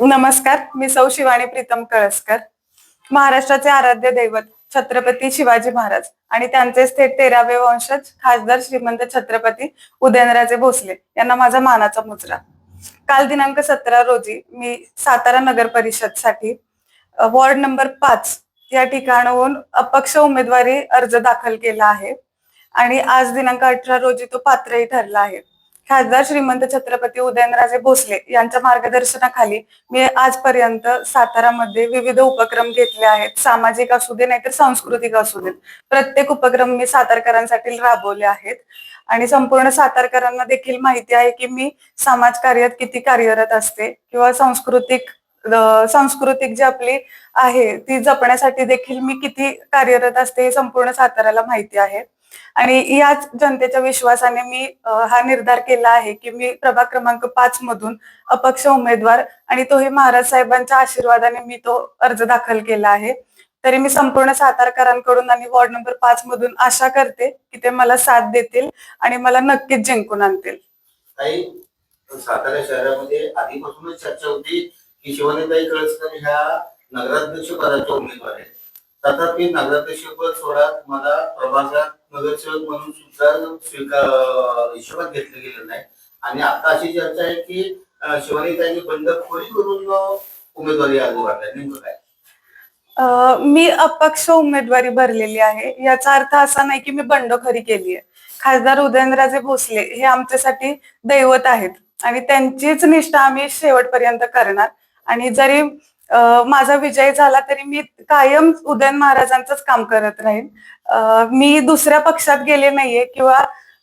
नमस्कार मी सौ शिवानी प्रीतम कळसकर महाराष्ट्राचे आराध्य दैवत छत्रपती शिवाजी महाराज आणि त्यांचे थेट तेरावे वंशज खासदार श्रीमंत छत्रपती उदयनराजे भोसले यांना माझा मानाचा मुजरा. काल दिनांक सतरा रोजी मी सातारा नगर परिषदसाठी वॉर्ड नंबर पाच या ठिकाणाहून अपक्ष उमेदवारी अर्ज दाखल केला आहे आणि आज दिनांक अठरा रोजी तो पात्रही ठरला आहे. खासदार श्रीमंत छत्रपती उदयनराजे भोसले यांच्या मार्गदर्शनाखाली मी आजपर्यंत सातारामध्ये विविध उपक्रम घेतले आहेत. सामाजिक असू दे नाहीतर सांस्कृतिक असू देत. प्रत्येक उपक्रम मी सातारकरांसाठी राबवले आहेत. आणि संपूर्ण सातारकरांना देखील माहिती आहे की मी समाजकार्यात किती कार्यरत असते किंवा सांस्कृतिक सांस्कृतिक जी आपली आहे ती जपण्यासाठी देखील मी किती कार्यरत असते हे संपूर्ण साताऱ्याला माहिती आहे. आणि याच जनतेच्या विश्वासाने मी हा निर्धार केला आहे की मी प्रभाग क्रमांक पाच मधून अपक्ष उमेदवार आणि तोही महाराज साहेबांच्या आशीर्वादाने मी तो अर्ज दाखल केला आहे. तरी मी संपूर्ण सातारकरांकडून आणि वॉर्ड नंबर पाच मधून आशा करते की ते मला साथ देतील आणि मला नक्कीच जिंकून आणतील. सातारा शहरामध्ये आधीपासूनच चर्चा होती. की शिवानीताई कळसकर ह्या नगराध्यक्ष पदाच्या उमेदवार आहेत. तथापि नगराध्यक्ष पद सोडा मला प्रभागात नगरसेवक म्हणून सुद्धा स्वीकार हिशोबात घेतलं गेलं नाही. आणि आता अशी चर्चा आहे की अं, शिवानीताईंनी बंडखोरी करून उमेदवारी अर्ज भरलाय. नेमकं काय? मी अपक्ष उमेदवारी भरलेली आहे. याचा अर्थ असा नाही की मी बंडखोरी केली आहे. खासदार उदयनराजे भोसले हे आमच्यासाठी दैवत आहेत. आणि त्यांचीच निष्ठा आम्ही शेवटपर्यंत करणार. आणि जरी माझा विजय झाला तरी मी कायम उदयन महाराजांचंच काम करत राहीन. मी दुसऱ्या पक्षात गेले नाहीये किंवा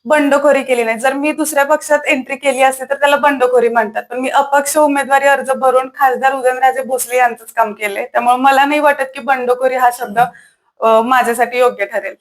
बंडखोरी केली नाही. जर मी दुसऱ्या पक्षात एंट्री केली असते तर त्याला बंडखोरी म्हणतात. पण मी अपक्ष उमेदवारी अर्ज भरून खासदार उदयनराजे भोसले यांचंच काम केलंय. त्यामुळे मला नाही वाटत की बंडखोरी हा शब्द माझ्यासाठी योग्य ठरेल.